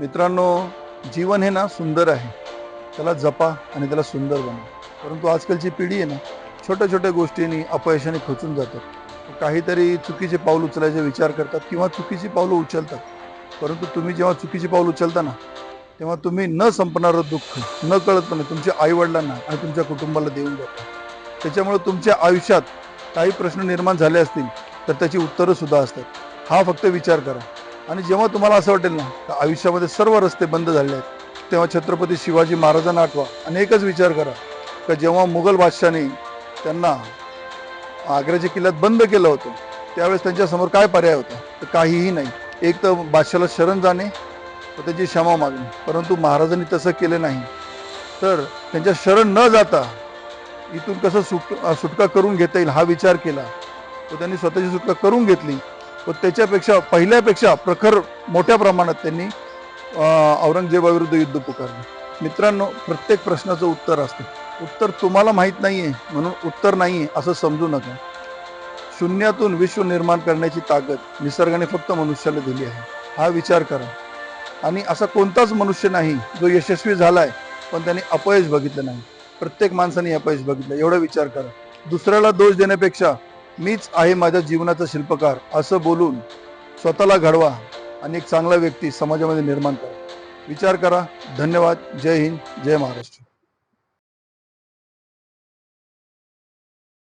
मित्रांनो जीवन हे ना सुंदर आहे. त्याला जपा आणि त्याला सुंदर बनवा परंतु आजकालची पिढी आहे ना छोट्या छोट्या गोष्टींनी अपयशाने खचून जातात. काहीतरी चुकीचे पाऊल उचलायचे विचार करतात किंवा चुकीची पावलं उचलतात. परंतु तुम्ही जेव्हा चुकीची पाऊल उचलता ना तेव्हा तुम्ही न संपणारं दुःख न कळतपणे तुमच्या आईवडिलांना आणि तुमच्या कुटुंबाला देऊन जाता. त्याच्यामुळे तुमच्या आयुष्यात काही प्रश्न निर्माण झाले असतील तर त्याची उत्तरं सुद्धा असतात. हा फक्त विचार करा. आणि जेव्हा तुम्हाला असं वाटेल ना का आयुष्यामध्ये सर्व रस्ते बंद झाले आहेत तेव्हा छत्रपती शिवाजी महाराजांना आठवा आणि एकच विचार करा का जेव्हा मुघल बादशाने त्यांना आग्र्याच्या किल्ल्यात बंद केलं होतं त्यावेळेस त्यांच्यासमोर काय पर्याय होता? तर काहीही नाही. एक तर बादशाला शरण जाणे व त्याची क्षमा मागणे. परंतु महाराजांनी तसं केलं नाही. तर त्यांच्या शरण न जाता इथून कसं सुट सुटका करून घेता येईल हा विचार केला. तर त्यांनी स्वतःची सुटका करून घेतली. व त्याच्यापेक्षा पहिल्यापेक्षा प्रखर मोठ्या प्रमाणात त्यांनी औरंगजेबाविरुद्ध युद्ध पुकारलं. मित्रांनो प्रत्येक प्रश्नाचं उत्तर असतं. उत्तर तुम्हाला माहीत नाही आहे म्हणून उत्तर नाही आहे असं समजू नका. शून्यातून विश्व निर्माण करण्याची ताकद निसर्गाने फक्त मनुष्याला दिली आहे. हा विचार करा. आणि असा कोणताच मनुष्य नाही जो यशस्वी झाला आहे पण त्याने अपयश बघितलं नाही. प्रत्येक माणसाने अपयश बघितलं. एवढा विचार करा. दुसऱ्याला दोष देण्यापेक्षा मीच आहे माझ्या जीवनाचा शिल्पकार असं बोलून स्वतःला घडवा आणि एक चांगला व्यक्ती समाजामध्ये निर्माण करा. विचार करा. धन्यवाद. जय हिंद. जय महाराष्ट्र.